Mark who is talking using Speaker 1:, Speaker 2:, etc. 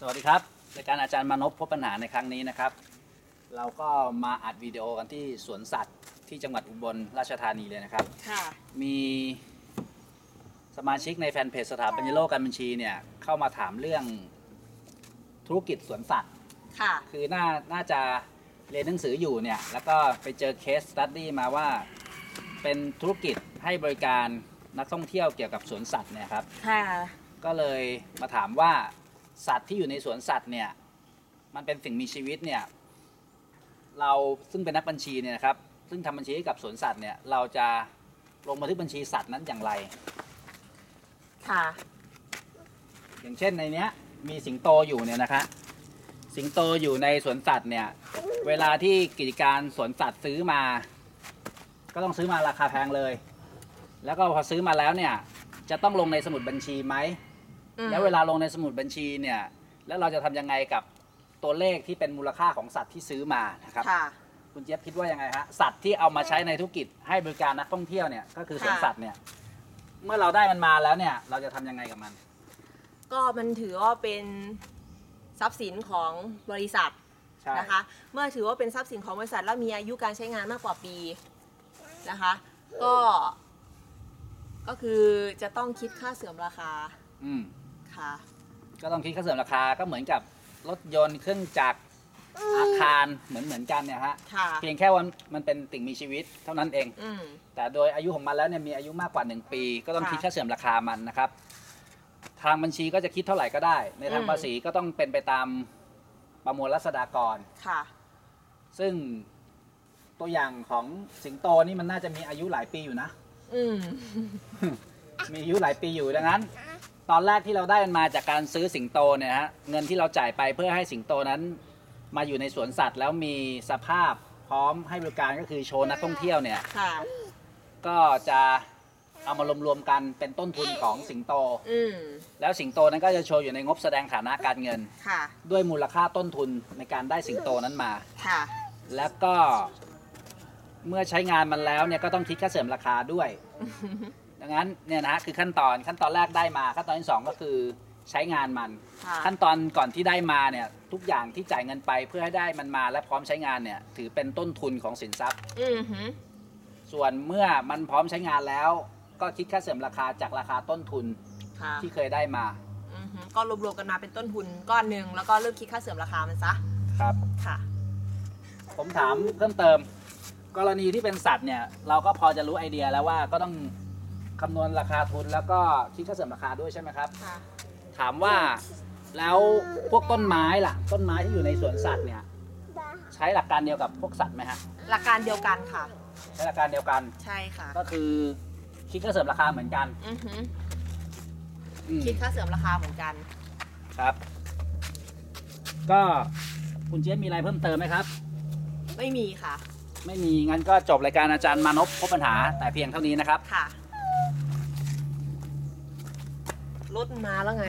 Speaker 1: สวัสดีครับรายการอาจารย์มานพพบปัญหาในครั้งนี้นะครับ เราก็มาอัดวิดีโอกันที่สวนสัตว์ที่จังหวัดอุบลราชธานีเลยนะครับ
Speaker 2: ค่ะ
Speaker 1: มีสมาชิกในแฟนเพจสถาปัญญโลกการบัญชีเนี่ยเข้ามาถามเรื่องธุรกิจสวนสัตว์
Speaker 2: ค่ะ
Speaker 1: คือน่าน่าจะเรียนหนังสืออยู่เนี่ยแล้วก็ไปเจอเคสสตัดดี้มาว่าเป็นธุรกิจให้บริการนักท่องเที่ยวเกี่ยวกับสวนสัตว์เนี่ยครับ
Speaker 2: ค่ะ
Speaker 1: ก็เลยมาถามว่า สัตว์ที่อยู่ในสวนสัตว์เนี่ยมันเป็นสิ่งมีชีวิตเนี่ยเราซึ่งเป็นนักบัญชีเนี่ยนะครับซึ่งทำบัญชีให้กับสวนสัตว์เนี่ยเราจะลงบันทึกบัญชีสัตว์นั้นอย่างไร
Speaker 2: ค่ะ
Speaker 1: อย่างเช่นในเนี้ยมีสิงโตอยู่เนี่ยนะคะสิงโตอยู่ในสวนสัตว์เนี่ยเวลาที่กิจการสวนสัตว์ซื้อมา ก็ต้องซื้อมาราคาแพงเลย แล้วก็พอซื้อมาแล้วเนี่ยจะต้องลงในสมุดบัญชีไหม
Speaker 2: อืม
Speaker 1: แล้วเวลาลงในสมุดบัญชีเนี่ย แล้วเราจะทำยังไงกับตัวเลขที่เป็นมูลค่าของสัตว์ที่ซื้อมานะครับ
Speaker 2: ค่ะ
Speaker 1: คุณเจี๊ยบคิดว่ายังไงฮะสัตว์ที่เอามาใช้ในธุรกิจให้บริการนักท่องเที่ยวเนี่ยก็คือสวน
Speaker 2: ค่ะ
Speaker 1: สัตว์เนี่ยเมื่อเราได้มันมาแล้วเนี่ยเราจะทำยังไงกับมัน
Speaker 2: ก็มันถือว่าเป็นทรัพย์สินของบริษัท
Speaker 1: ใช่
Speaker 2: นะคะเมื่อถือว่าเป็นทรัพย์สินของบริษัทแล้วมีอายุการใช้งานมากกว่าปีนะคะก็ ก็คือจะต้องคิดค่าเสื่อมราคา
Speaker 1: อืม
Speaker 2: ค่ะ
Speaker 1: ก็ต้องคิดค่าเสื่อมราคาก็เหมือนกับรถยนต์เครื่องจักรอาคารเหมือนเหมือนกันเนี่ยฮะ
Speaker 2: ค่ะ
Speaker 1: เพียงแค่ว่ามันเป็นสิ่งมีชีวิตเท่านั้นเอง
Speaker 2: อืม
Speaker 1: แต่โดยอายุของมันแล้วเนี่ยมีอายุมากกว่า 1 ปี ก็ต้อง
Speaker 2: ค่ะ
Speaker 1: คิดค่าเสื่อมราคามันนะครับ ทางบัญชีก็จะคิดเท่าไหร่ก็ได้ ในทาง
Speaker 2: อืม
Speaker 1: ภาษีก็ต้องเป็นไปตามประมวลรัษฎากร
Speaker 2: ค่ะ
Speaker 1: ซึ่งตัวอย่างของสิงโตนี่มันน่าจะมีอายุหลายปีอยู่นะ
Speaker 2: อืม
Speaker 1: มีอายุหลายปีอยู่ดังนั้น ตอนแรกที่เราได้มันมาจากการซื้อสิงโตเนี่ยฮะเงินที่เราจ่ายไปเพื่อให้สิงโตนั้น มาอยู่ในสวนสัตว์ แล้วมีสภาพพร้อมให้บริการก็คือโชว์นักท่องเที่ยวเนี่ย
Speaker 2: ค่ะ
Speaker 1: ก็จะเอามารวมๆกันเป็นต้นทุนของสิงโต
Speaker 2: อืม
Speaker 1: แล้วสิงโตนั้นก็จะโชว์อยู่ในงบแสดงฐานะการเงิน
Speaker 2: ค่ะ
Speaker 1: ด้วยมูลค่าต้นทุนในการได้สิงโตนั้นมา
Speaker 2: ค่ะ
Speaker 1: แล้วก็เมื่อใช้งานมันแล้วเนี่ยก็ต้องคิดค่าเสื่อมราคาด้วย ดังนั้นเนี่ยนะฮะคือขั้นตอนขั้นตอนแรกได้มา ขั้นตอนที่สองก็คือใช้งานมัน
Speaker 2: ค่ะ
Speaker 1: ขั้นตอนก่อนที่ได้มาเนี่ยทุกอย่างที่จ่ายเงินไปเพื่อให้ได้มันมาและพร้อมใช้งานเนี่ยถือเป็นต้นทุนของสินทรัพย์
Speaker 2: อืมหือ
Speaker 1: ส่วนเมื่อมันพร้อมใช้งานแล้ว ก็คิดค่าเสื่อมราคาจากราคาต้นทุน
Speaker 2: ค่ะ
Speaker 1: ที่เคยได้มา
Speaker 2: อือหือก็รวมๆกันมาเป็นต้นทุนก้อนหนึ่งแล้วก็เริ่มคิดค่าเสื่อมราคามันซะ
Speaker 1: ครับ
Speaker 2: ค่ะ
Speaker 1: ผมถามเพิ่มเติม กรณีที่เป็นสัตว์เนี่ยเราก็พอจะรู้ไอเดียแล้วว่าก็ต้อง คำนวณราคาทุนแล้วก็คิดค่าเสื่อมราคาด้วยใช่ไหมครับ
Speaker 2: ค่ะ
Speaker 1: ถามว่าแล้วพวกต้นไม้ล่ะ ต้นไม้ที่อยู่ในสวนสัตว์เนี่ยใช้หลักการเดียวกับพวกสัตว์ไหมฮะ
Speaker 2: หลักการเดียวกันค่ะ
Speaker 1: ใช้หลักการเดียวกัน
Speaker 2: ใช่ค่ะ
Speaker 1: ก็คือคิดค่าเสื่อมราคาเหมือนกัน
Speaker 2: อือหือ
Speaker 1: อืม
Speaker 2: คิดค่าเสื่อมราคาเหมือนกัน
Speaker 1: ครับ ก็คุณเจี๊ยบมีอะไรเพิ่มเติมไหมครับ
Speaker 2: ไม่มีค่ะ
Speaker 1: ไม่มีงั้นก็จบรายการอาจารย์มานพพบปัญหาแต่เพียงเท่านี้นะครับ
Speaker 2: ค่ะ รถมาแล้วไง